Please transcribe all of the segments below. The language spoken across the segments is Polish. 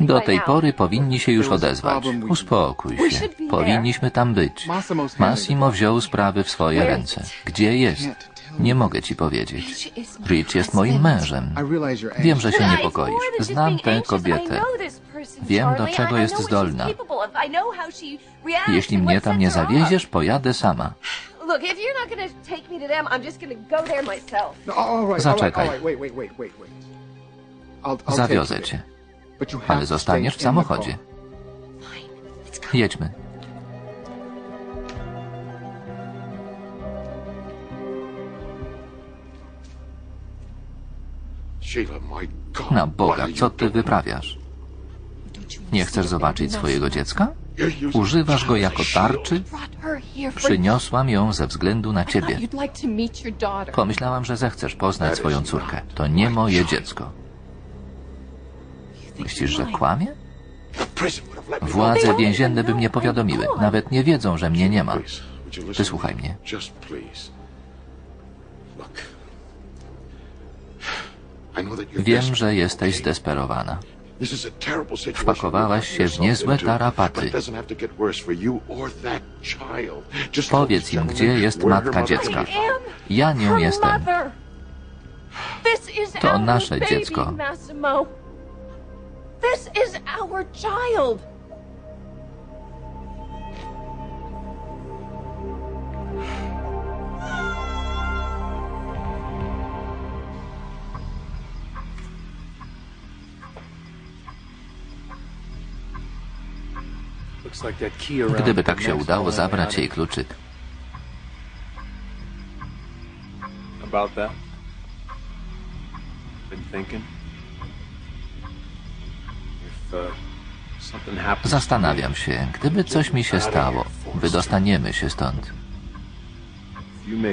Do tej pory powinni się już odezwać. Uspokój się. Powinniśmy tam być. Massimo wziął sprawy w swoje ręce. Gdzie jest? Nie mogę ci powiedzieć. Rich jest moim mężem. Wiem, że się niepokoisz. Znam tę kobietę. Wiem, do czego jest zdolna. Jeśli mnie tam nie zawieziesz, pojadę sama. Zaczekaj. Zawiozę cię. Ale zostaniesz w samochodzie. Jedźmy. Na Boga, co ty wyprawiasz? Nie chcesz zobaczyć swojego dziecka? Używasz go jako tarczy? Przyniosłam ją ze względu na ciebie. Pomyślałam, że zechcesz poznać swoją córkę. To nie moje dziecko. Myślisz, że kłamie? Władze więzienne by mnie powiadomiły. Nawet nie wiedzą, że mnie nie ma. Wysłuchaj mnie. Wiem, że jesteś zdesperowana. Wpakowałaś się w niezłe tarapaty. Powiedz im, gdzie jest matka dziecka. Ja nią jestem. To nasze dziecko. Massimo. This is our child. Gdyby tak się udało zabrać jej kluczyk. about that. Been thinking. Zastanawiam się, gdyby coś mi się stało, wydostaniemy się stąd.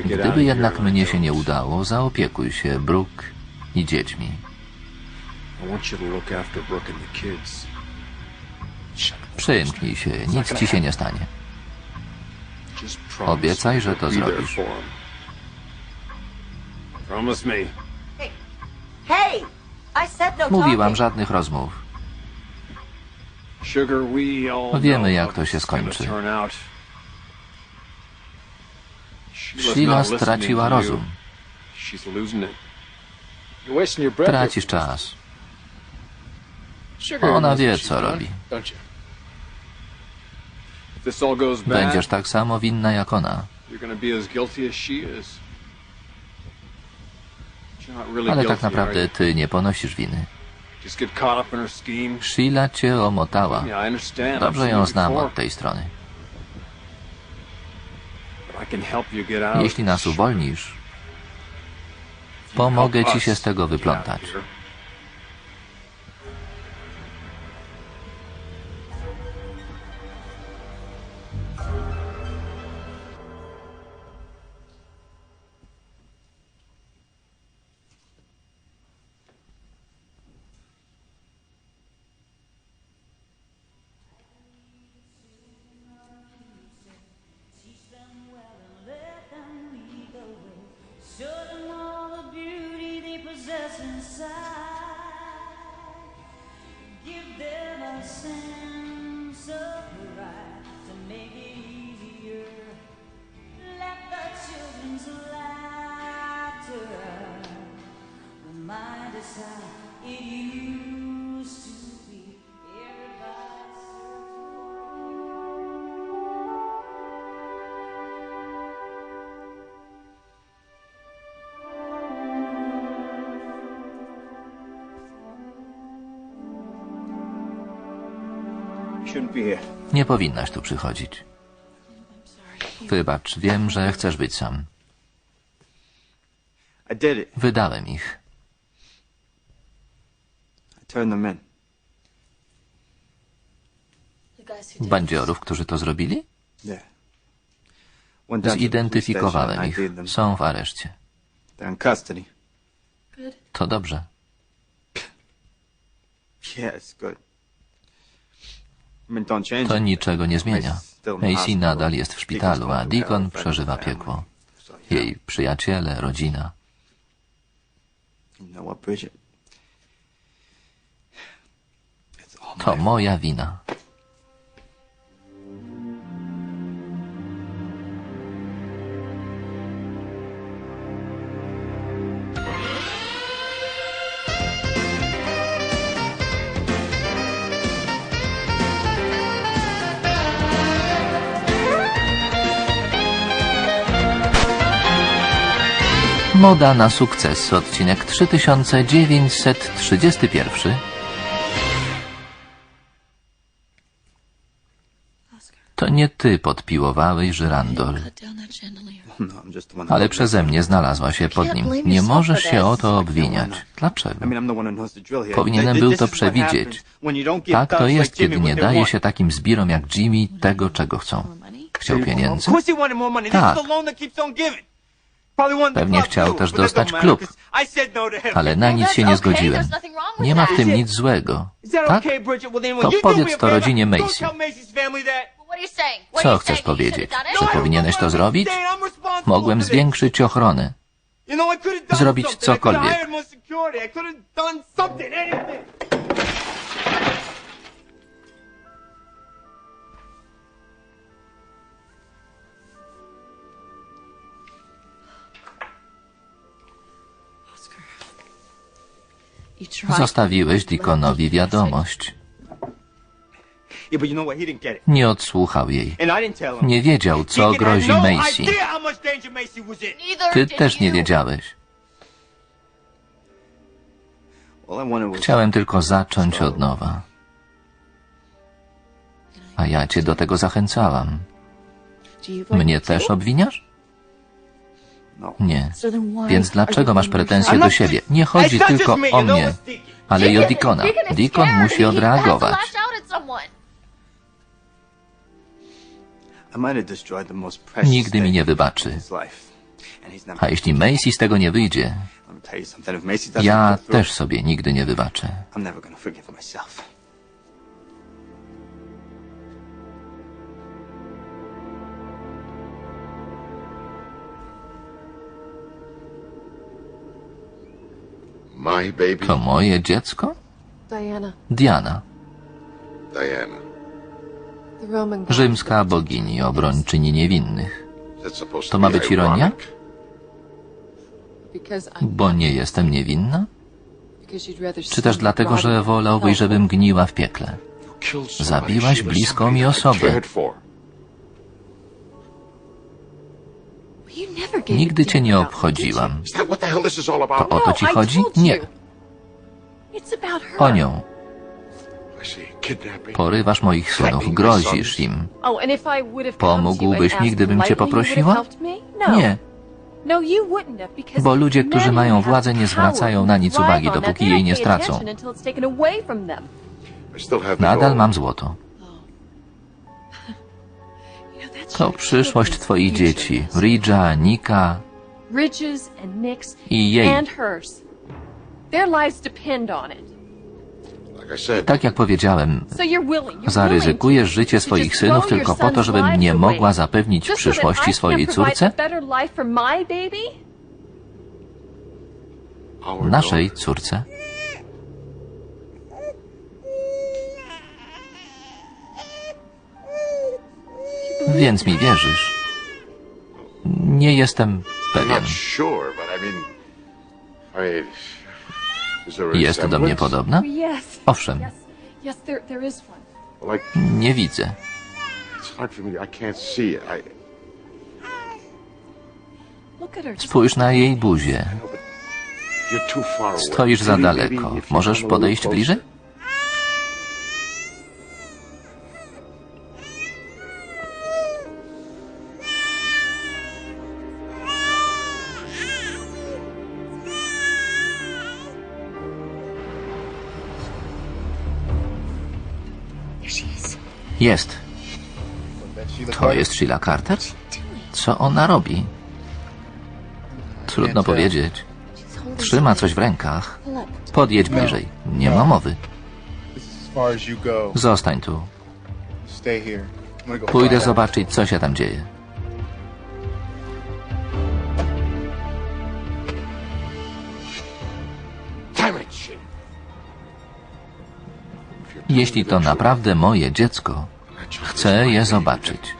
Gdyby jednak mnie się nie udało, zaopiekuj się Brooke i dziećmi. Przymknij się, nic ci się nie stanie. Obiecaj, że to zrobisz. Mówiłam żadnych rozmów. No wiemy, jak to się skończy. Sheila straciła rozum. Tracisz czas. Ona wie, co robi. Będziesz tak samo winna jak ona. Ale tak naprawdę ty nie ponosisz winy. Sheila cię omotała. Dobrze ją znam od tej strony. Jeśli nas uwolnisz, pomogę ci się z tego wyplątać. Nie powinnaś tu przychodzić. Wybacz, wiem, że chcesz być sam. Wydałem ich. Bandziorów, którzy to zrobili? Zidentyfikowałem ich. Są w areszcie. To dobrze. Yes, good. To niczego nie zmienia. Macy nadal jest w szpitalu, a Deacon przeżywa piekło. Jej przyjaciele, rodzina. To moja wina. Moda na sukces, odcinek 3931. To nie ty podpiłowałeś żyrandol, No, ale przeze mnie znalazła się pod nim. Nie możesz się o to obwiniać. Dlaczego? The drill here. Powinienem był to przewidzieć. Tak to jest, kiedy nie daje się takim zbirom jak Jimmy tego, czego chcą. Chciał pieniędzy? Tak. Pewnie chciał też dostać klub. no. Ale na nic się nie zgodziłem. Nie ma w tym nic złego. Tak? To powiedz to rodzinie Macy. Co chcesz powiedzieć? Że No, powinieneś to zrobić? Mogłem zwiększyć ochronę. Zrobić cokolwiek. Zostawiłeś Dickonowi wiadomość. Nie odsłuchał jej. Nie wiedział, co grozi Macy. Ty też nie wiedziałeś. Chciałem tylko zacząć od nowa. A ja cię do tego zachęcałam. Mnie też obwiniasz? No. Nie. Więc dlaczego masz pretensje do siebie? Nie chodzi tylko o mnie, ale i o Dikona. Dikon musi odreagować. Nigdy mi nie wybaczy. A jeśli Macy z tego nie wyjdzie, ja też sobie nigdy nie wybaczę. To moje dziecko? Diana, Diana, Diana. the Roman god. rzymska bogini obrończyni niewinnych. Is that supposed To ma być ironia? Bo nie jestem niewinna? because you'd rather Czy see też me dlatego, że wolałbyś, żebym gniła w piekle? Zabiłaś bliską mi osobę. Nigdy cię nie obchodziłam. Is that what the hell this is all To about? o to ci No, I chodzi? told Nie. you. It's about her. O nią. Porywasz moich synów, grozisz im. Oh, and if I would have Pomógłbyś mi, gdybym cię poprosiła? you would have helped me? No. Nie, No, you wouldn't have, because Bo ludzie, którzy mają władzę, nie zwracają na nic uwagi, dopóki jej nie stracą. attention until it's To przyszłość twoich dzieci. Ridża, Nika i jej. Tak jak powiedziałem, zaryzykujesz życie swoich synów tylko po to, żebym nie mogła zapewnić przyszłości swojej córce? Naszej córce? Więc mi wierzysz. Nie jestem pewien. Jest do mnie podobna? Yes. Owszem, nie widzę. Spójrz na jej buzię. Stoisz za daleko. Możesz podejść bliżej? Jest. To jest Sheila Carter? Co ona robi? Trudno powiedzieć. Trzyma coś w rękach. Podjedź bliżej. Nie ma mowy. Zostań tu. Pójdę zobaczyć, co się tam dzieje. Jeśli to naprawdę moje dziecko, chcę je zobaczyć.